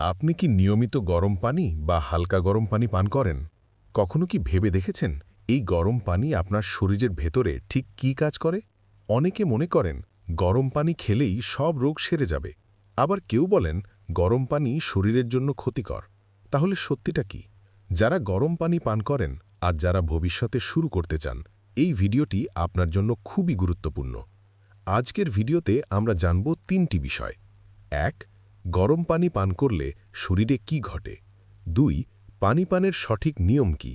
আপনি কি নিয়মিত গরম পানি বা হালকা গরম পানি পান করেন? কখনো কি ভেবে দেখেছেন এই গরম পানি আপনার শরীরের ভেতরে ঠিক কি কাজ করে? অনেকে মনে করেন গরম পানি খেলেই সব রোগ সেরে যাবে। আবার কেউ বলেন গরম পানি শরীরের জন্য ক্ষতিকর। তাহলে সত্যিটা কি? যারা গরম পানি পান করেন আর যারা ভবিষ্যতে শুরু করতে চান, এই ভিডিওটি আপনার জন্য খুবই গুরুত্বপূর্ণ। আজকের ভিডিওতে আমরা জানব তিনটি বিষয়। এক গরম পানি পান করলে শরীরে কি ঘটে? দুই, পানি পানের সঠিক নিয়ম কি?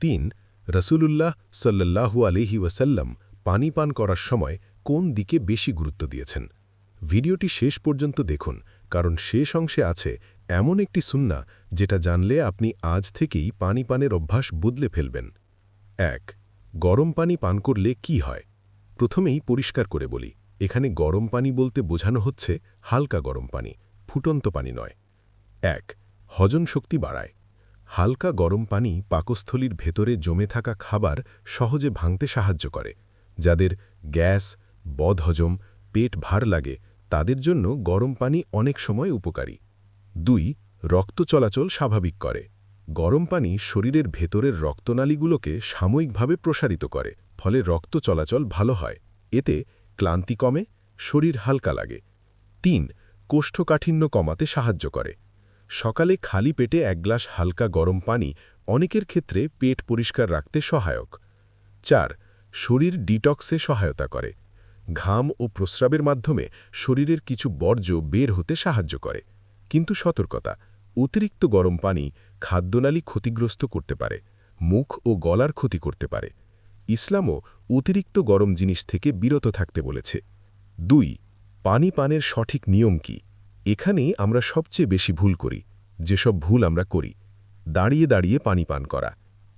তিন, রসুলুল্লাহ সাল্লাহু আলহি ওয়াসাল্লাম পানি পান করার সময় কোন দিকে বেশি গুরুত্ব দিয়েছেন? ভিডিওটি শেষ পর্যন্ত দেখুন, কারণ শেষ অংশে আছে এমন একটি সুন্না যেটা জানলে আপনি আজ থেকেই পানি পানের অভ্যাস বদলে ফেলবেন। এক, গরম পানি পান করলে কি হয়? প্রথমেই পরিষ্কার করে বলি, এখানে গরম পানি বলতে বোঝানো হচ্ছে হালকা গরম পানি। ফুটন্ত পানি নয়। এক, হজম শক্তি বাড়ায়। হালকা গরম পানি পাকস্থলীর ভেতরে জমে থাকা খাবার সহজে ভাঙতে সাহায্য করে, যাদের গ্যাস, বদহজম, পেট ভার লাগে, তাদের জন্য গরম পানি অনেক সময় উপকারী। দুই, রক্ত চলাচল স্বাভাবিক করে। গরম পানি শরীরের ভেতরের রক্তনালীগুলোকে সাময়িকভাবে প্রসারিত করে, ফলে রক্ত চলাচল ভালো হয়। এতে ক্লান্তি কমে, শরীর হালকা লাগে। তিন কোষ্ঠকাঠিন্য কমাতে সাহায্য করে। সকালে খালি পেটে এক গ্লাস হালকা গরম পানি অনেকের ক্ষেত্রে পেট পরিষ্কার রাখতে সহায়ক। চার, শরীর ডিটক্সে সহায়তা করে। ঘাম ও প্রস্রাবের মাধ্যমে শরীরের কিছু বর্জ্য বের হতে সাহায্য করে। কিন্তু সতর্কতা, অতিরিক্ত গরম পানি খাদ্যনালী ক্ষতিগ্রস্ত করতে পারে, মুখ ও গলার ক্ষতি করতে পারে। ইসলামও অতিরিক্ত গরম জিনিস থেকে বিরত থাকতে বলেছে। দুই পানি পানের সঠিক নিয়ম কি? এখানেই আমরা সবচেয়ে বেশি ভুল করি, যেসব ভুল আমরা করি। দাঁড়িয়ে দাঁড়িয়ে পানি পান করা,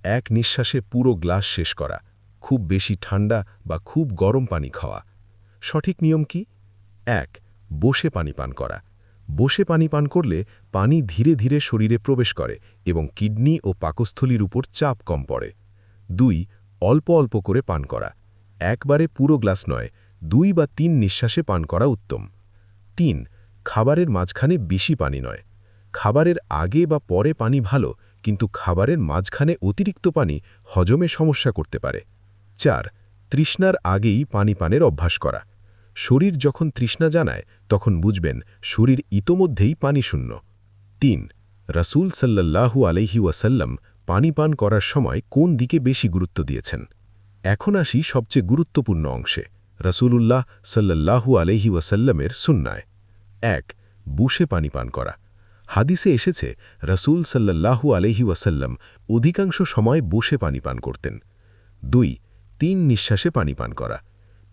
এক নিঃশ্বাসে পুরো গ্লাস শেষ করা, খুব বেশি ঠান্ডা বা খুব গরম পানি খাওয়া। সঠিক নিয়ম কি? এক, বসে পানি পান করা। বসে পানি পান করলে পানি ধীরে ধীরে শরীরে প্রবেশ করে এবং কিডনি ও পাকস্থলীর উপর চাপ কম পড়ে। দুই, অল্প অল্প করে পান করা। একবারে পুরো গ্লাস নয় দুই বা তিন নিঃশ্বাসে পান করা উত্তম। তিন, খাবারের মাঝখানে বেশি পানি নয়। খাবারের আগে বা পরে পানি ভালো, কিন্তু খাবারের মাঝখানে অতিরিক্ত পানি হজমে সমস্যা করতে পারে। চার, তৃষ্ণার আগেই পানি পানের অভ্যাস করা। শরীর যখন তৃষ্ণা জানায়, তখন বুঝবেন শরীর ইতোমধ্যেই পানি শূন্য। তিন, রাসুল সাল্লাল্লাহু আলহি ওয়াসাল্লাম পানি পান করার সময় কোন দিকে বেশি গুরুত্ব দিয়েছেন? এখন আসি সবচেয়ে গুরুত্বপূর্ণ অংশে। রসুলুল্লাহ সাল্লাল্লাহু আলহি ওয়াসাল্লামের সুন্নায়। এক বুসে পানি পান করা। হাদিসে এসেছে, রসুল সাল্লাল্লাহু আলহি ওয়াসাল্লাম অধিকাংশ সময় বসে পানি পান করতেন। দুই, তিন নিঃশ্বাসে পানি পান করা।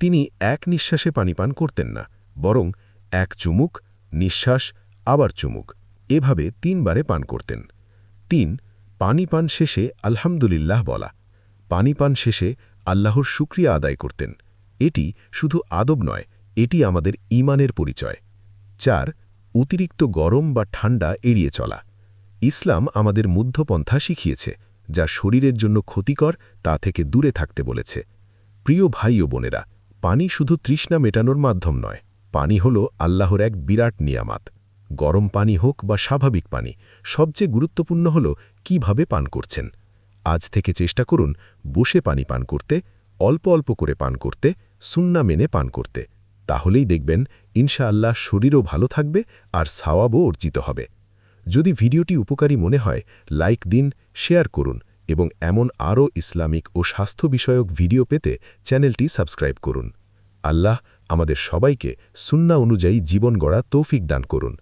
তিনি এক নিঃশ্বাসে পানি পান করতেন না, বরং এক চুমুক, নিঃশ্বাস, আবার চুমুক, এভাবে তিনবারে পান করতেন। তিন, পানি পান শেষে আলহামদুলিল্লাহ বলা। পানি পান শেষে আল্লাহর শুক্রিয়া আদায় করতেন। এটি শুধু আদব নয়, এটি আমাদের ইমানের পরিচয়। চার, অতিরিক্ত গরম বা ঠান্ডা এড়িয়ে চলা। ইসলাম আমাদের মধ্যপন্থা শিখিয়েছে, যা শরীরের জন্য ক্ষতিকর, তা থেকে দূরে থাকতে বলেছে। প্রিয় ভাই ও বোনেরা, পানি শুধু তৃষ্ণা মেটানোর মাধ্যম নয়, পানি হল আল্লাহর এক বিরাট নিয়ামাত। গরম পানি হোক বা স্বাভাবিক পানি, সবচেয়ে গুরুত্বপূর্ণ হল কীভাবে পান করছেন। আজ থেকে চেষ্টা করুন বসে পানি পান করতে, অল্প অল্প করে পান করতে সুন্না মেনে পান করতে। তাহলেই দেখবেন, ইনশাআল্লাহ শরীরও ভালো থাকবে আর সাওয়াবও অর্জিত হবে। যদি ভিডিওটি উপকারী মনে হয়, লাইক দিন, শেয়ার করুন এবং এমন আরও ইসলামিক ও স্বাস্থ্য বিষয়ক ভিডিও পেতে চ্যানেলটি সাবস্ক্রাইব করুন। আল্লাহ আমাদের সবাইকে সুন্না অনুযায়ী জীবন গড়া তৌফিক দান করুন।